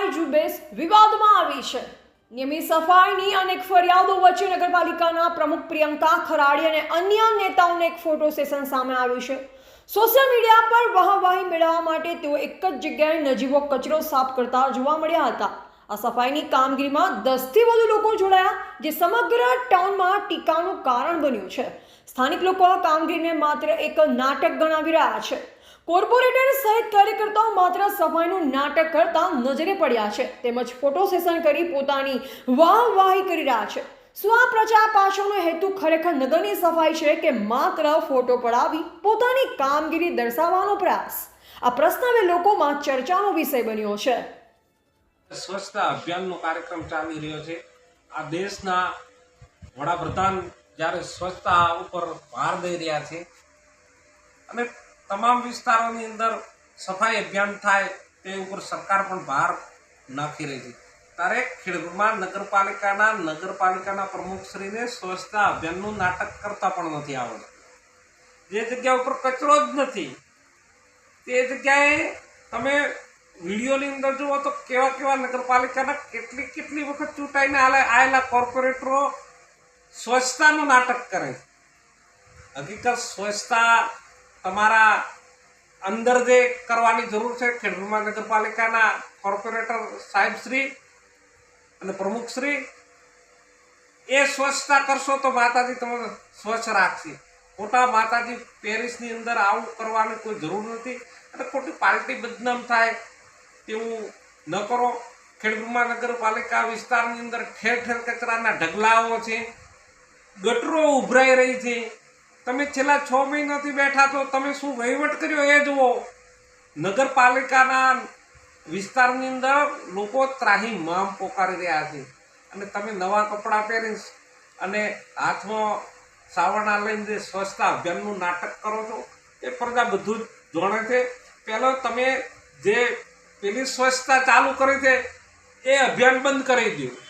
સફાઈ ઝુંબેશ વિવાદમાં આવી છે. નિયમિત સફાઈની અનેક ફરિયાદો વચ્ચે નગરપાલિકાના પ્રમુખ પ્રિયંકા ખરાડી અને અન્ય નેતાઓને એક ફોટો સેશન સામે આવ્યું છે. સોશિયલ મીડિયા પર વાહવાહી મેળવવા માટે તેઓ એક જ જગ્યાએ નજીવો કચરો સાફ કરતા જોવા મળ્યા હતા. આ સફાઈની કામગીરીમાં દસથી વધુ લોકો જોડાયા, જે સમગ્ર ટાઉનમાં ટીકાનું કારણ બન્યું છે. સ્થાનિક લોકો આ કામગીરીને માત્ર એક નાટક ગણાવી રહ્યા છે. કોર્પોરેટર સહિત કાર્યકર્તાઓ માત્ર સફાઈનું નાટક કરતા નજરે પડ્યા છે. તેમજ ફોટો સેશન કરી પોતાની વાહવાહી કરી રહ્યા છે. શું આ પ્રચાર પાછળનો હેતુ ખરેખર નગરની સફાઈ છે કે માત્ર ફોટો પડાવી પોતાની કામગીરી દર્શાવવાનો પ્રયાસ? આ પ્રશ્ન હવે લોકોમાં ચર્ચાનો વિષય બન્યો છે. સ્વચ્છતા અભિયાનનો કાર્યક્રમ ચાલી રહ્યો છે. આ દેશના વડાપ્રધાન જ્યારે સ્વચ્છતા ઉપર ભાર દઈ રહ્યા છે, અને તમામ વિસ્તારોની અંદર સફાઈ અભિયાન થાય તે ઉપર સરકાર પણ ભાર નાખી રહી છે. ત્યારે ખેડબ્રહ્મા નગરપાલિકાના નગરપાલિકાના પ્રમુખશ્રીને સ્વચ્છતા અભિયાનનું નાટક કરતા પણ નથી આવડતું. જે જગ્યા ઉપર કચરો જ નથી, તે જગ્યાએ તમે વિડીયોની અંદર જુઓ તો કેવા કેવા નગરપાલિકાના કેટલી કેટલી વખત ચૂંટાઈને આવેલા કોર્પોરેટરો સ્વચ્છતાનું નાટક કરે હકીકત સ્વચ્છતા તમારા અંદર જે કરવાની જરૂર છે, ખેડૂત નગરપાલિકાના કોર્પોરેટર સાહેબશ્રી અને પ્રમુખશ્રી એ સ્વચ્છતા કરશો તો માતાજી તમને સ્વચ્છ રાખશે. ખોટા માતાજી પેરિસની અંદર આવું કરવાની કોઈ જરૂર નથી. અને ખોટી પાર્ટી બદનામ થાય તેવું ન કરો. ખેડબ્રહ્મા નગરપાલિકા વિસ્તારની અંદર ઠેર ઠેર કચરાના ઢગલાઓ છે. ગટરો ઉભરાઈ રહી છે. તમે છેલ્લા છ મહિનાથી બેઠા છો, તમે શું વહીવટ કર્યો એ જુઓ. નગરપાલિકાના વિસ્તારની અંદર લોકો ત્રાહી મામ પોકારી રહ્યા છે. અને તમે નવા કપડાં પહેરી અને હાથમાં સાવરણા લઈને જે સ્વચ્છતા અભિયાનનું નાટક કરો છો, એ પ્રજા બધું જ જાણે છે. પહેલાં તમે જે પેલી સ્વચ્છતા ચાલુ કરી છે, એ અભિયાન બંધ કરી દો.